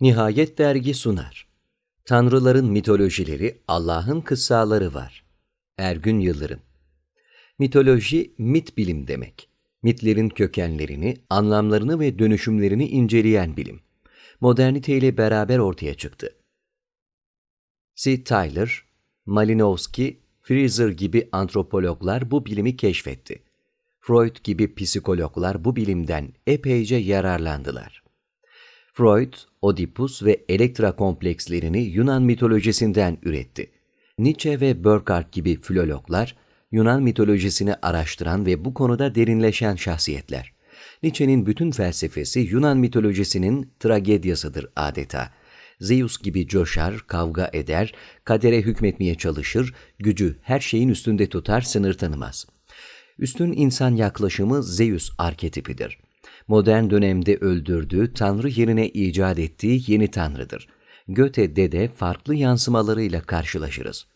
Nihayet dergi sunar. Tanrıların mitolojileri, Allah'ın kıssaları var. Ergün Yıldırım Mitoloji, mit bilim demek. Mitlerin kökenlerini, anlamlarını ve dönüşümlerini inceleyen bilim. Modernite ile beraber ortaya çıktı. C. Tyler, Malinowski, Fraser gibi antropologlar bu bilimi keşfetti. Freud gibi psikologlar bu bilimden epeyce yararlandılar. Freud, Oedipus ve Elektra komplekslerini Yunan mitolojisinden üretti. Nietzsche ve Burckhardt gibi filologlar, Yunan mitolojisini araştıran ve bu konuda derinleşen şahsiyetler. Nietzsche'nin bütün felsefesi Yunan mitolojisinin tragedyasıdır adeta. Zeus gibi coşar, kavga eder, kadere hükmetmeye çalışır, gücü her şeyin üstünde tutar, sınır tanımaz. Üstün insan yaklaşımı Zeus arketipidir modern dönemde öldürdüğü, Tanrı yerine icat ettiği yeni Tanrı'dır. Göte'de de farklı yansımalarıyla karşılaşırız.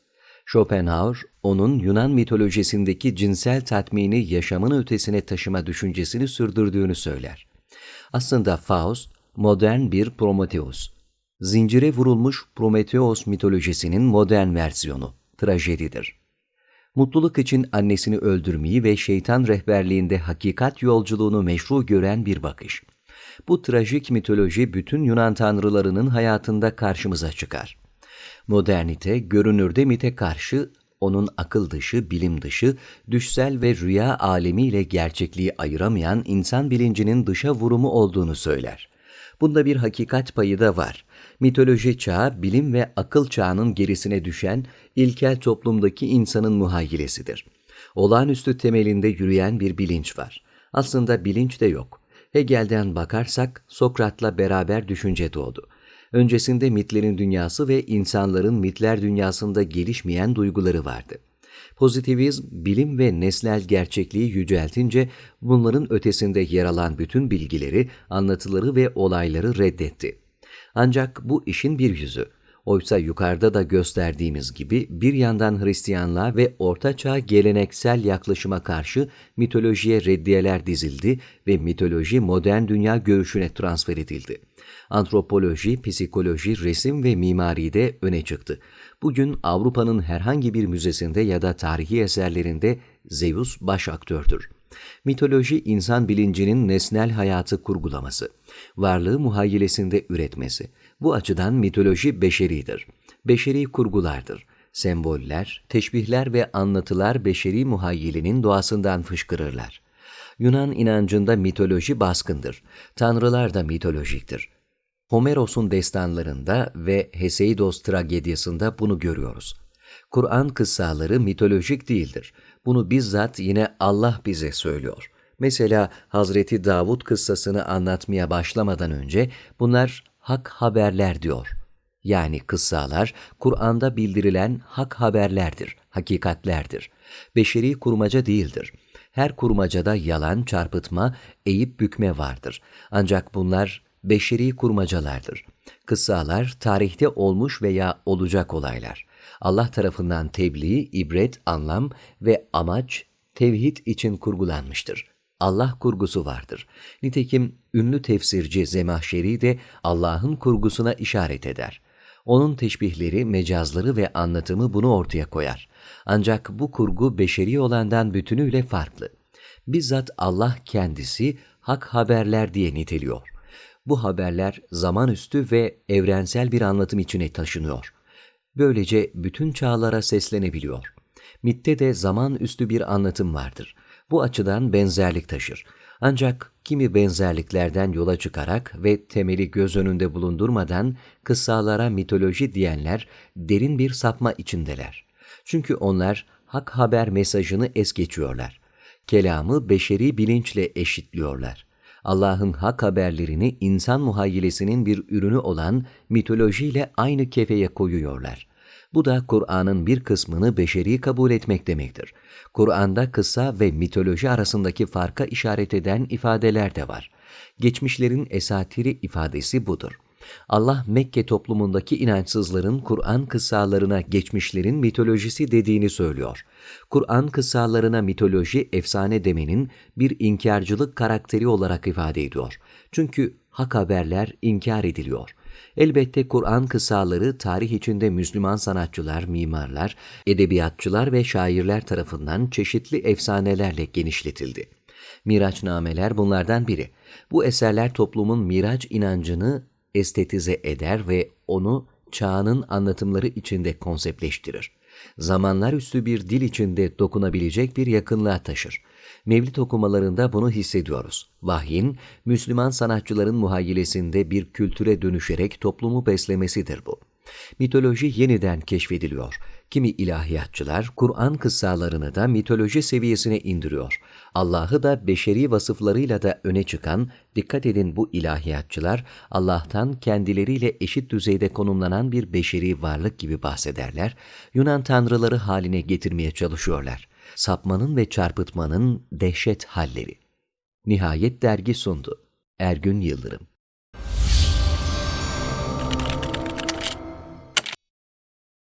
Schopenhauer, onun Yunan mitolojisindeki cinsel tatmini yaşamın ötesine taşıma düşüncesini sürdürdüğünü söyler. Aslında Faust, modern bir Prometheus. Zincire vurulmuş Prometheus mitolojisinin modern versiyonu, trajedidir mutluluk için annesini öldürmeyi ve şeytan rehberliğinde hakikat yolculuğunu meşru gören bir bakış. Bu trajik mitoloji bütün Yunan tanrılarının hayatında karşımıza çıkar. Modernite, görünürde mite karşı onun akıl dışı, bilim dışı, düşsel ve rüya alemiyle gerçekliği ayıramayan insan bilincinin dışa vurumu olduğunu söyler. Bunda bir hakikat payı da var. Mitoloji çağı, bilim ve akıl çağının gerisine düşen ilkel toplumdaki insanın muhayyilesidir. Olağanüstü temelinde yürüyen bir bilinç var. Aslında bilinç de yok. Hegel'den bakarsak Sokrat'la beraber düşünce doğdu. Öncesinde mitlerin dünyası ve insanların mitler dünyasında gelişmeyen duyguları vardı. Pozitivizm, bilim ve nesnel gerçekliği yüceltince bunların ötesinde yer alan bütün bilgileri, anlatıları ve olayları reddetti. Ancak bu işin bir yüzü. Oysa yukarıda da gösterdiğimiz gibi bir yandan Hristiyanlığa ve Ortaçağ geleneksel yaklaşıma karşı mitolojiye reddiyeler dizildi ve mitoloji modern dünya görüşüne transfer edildi. Antropoloji, psikoloji, resim ve mimari de öne çıktı. Bugün Avrupa'nın herhangi bir müzesinde ya da tarihi eserlerinde Zeus baş aktördür. Mitoloji insan bilincinin nesnel hayatı kurgulaması, varlığı muhayyilesinde üretmesi. Bu açıdan mitoloji beşeridir. Beşeri kurgulardır. Semboller, teşbihler ve anlatılar beşeri muhayyilinin doğasından fışkırırlar. Yunan inancında mitoloji baskındır. Tanrılar da mitolojiktir. Homeros'un destanlarında ve Heseidos tragedyasında bunu görüyoruz. Kur'an kıssaları mitolojik değildir. Bunu bizzat yine Allah bize söylüyor. Mesela Hazreti Davud kıssasını anlatmaya başlamadan önce bunlar hak haberler diyor. Yani kıssalar Kur'an'da bildirilen hak haberlerdir, hakikatlerdir. Beşeri kurmaca değildir. Her kurmacada yalan, çarpıtma, eğip bükme vardır. Ancak bunlar beşeri kurmacalardır. Kıssalar tarihte olmuş veya olacak olaylar. Allah tarafından tebliğ, ibret, anlam ve amaç tevhid için kurgulanmıştır. Allah kurgusu vardır. Nitekim ünlü tefsirci Zemahşeri de Allah'ın kurgusuna işaret eder. Onun teşbihleri, mecazları ve anlatımı bunu ortaya koyar. Ancak bu kurgu beşeri olandan bütünüyle farklı. Bizzat Allah kendisi hak haberler diye niteliyor. Bu haberler zamanüstü ve evrensel bir anlatım içine taşınıyor. Böylece bütün çağlara seslenebiliyor. Mitte de zaman üstü bir anlatım vardır. Bu açıdan benzerlik taşır. Ancak kimi benzerliklerden yola çıkarak ve temeli göz önünde bulundurmadan kıssalara mitoloji diyenler derin bir sapma içindeler. Çünkü onlar hak haber mesajını es geçiyorlar. Kelamı beşeri bilinçle eşitliyorlar. Allah'ın hak haberlerini insan muhayyilesinin bir ürünü olan mitolojiyle aynı kefeye koyuyorlar. Bu da Kur'an'ın bir kısmını beşeri kabul etmek demektir. Kur'an'da kısa ve mitoloji arasındaki farka işaret eden ifadeler de var. Geçmişlerin esatiri ifadesi budur. Allah Mekke toplumundaki inançsızların Kur'an kıssalarına geçmişlerin mitolojisi dediğini söylüyor. Kur'an kıssalarına mitoloji, efsane demenin bir inkarcılık karakteri olarak ifade ediyor. Çünkü hak haberler inkar ediliyor. Elbette Kur'an kıssaları tarih içinde Müslüman sanatçılar, mimarlar, edebiyatçılar ve şairler tarafından çeşitli efsanelerle genişletildi. Miraçnameler bunlardan biri. Bu eserler toplumun miraç inancını estetize eder ve onu çağının anlatımları içinde konseptleştirir. Zamanlar üstü bir dil içinde dokunabilecek bir yakınlığa taşır. Mevlid okumalarında bunu hissediyoruz. Vahyin, Müslüman sanatçıların muhayyilesinde bir kültüre dönüşerek toplumu beslemesidir bu. Mitoloji yeniden keşfediliyor. Kimi ilahiyatçılar Kur'an kıssalarını da mitoloji seviyesine indiriyor. Allah'ı da beşeri vasıflarıyla da öne çıkan, dikkat edin bu ilahiyatçılar Allah'tan kendileriyle eşit düzeyde konumlanan bir beşeri varlık gibi bahsederler, Yunan tanrıları haline getirmeye çalışıyorlar. Sapmanın ve çarpıtmanın dehşet halleri. Nihayet dergi sundu. Ergün Yıldırım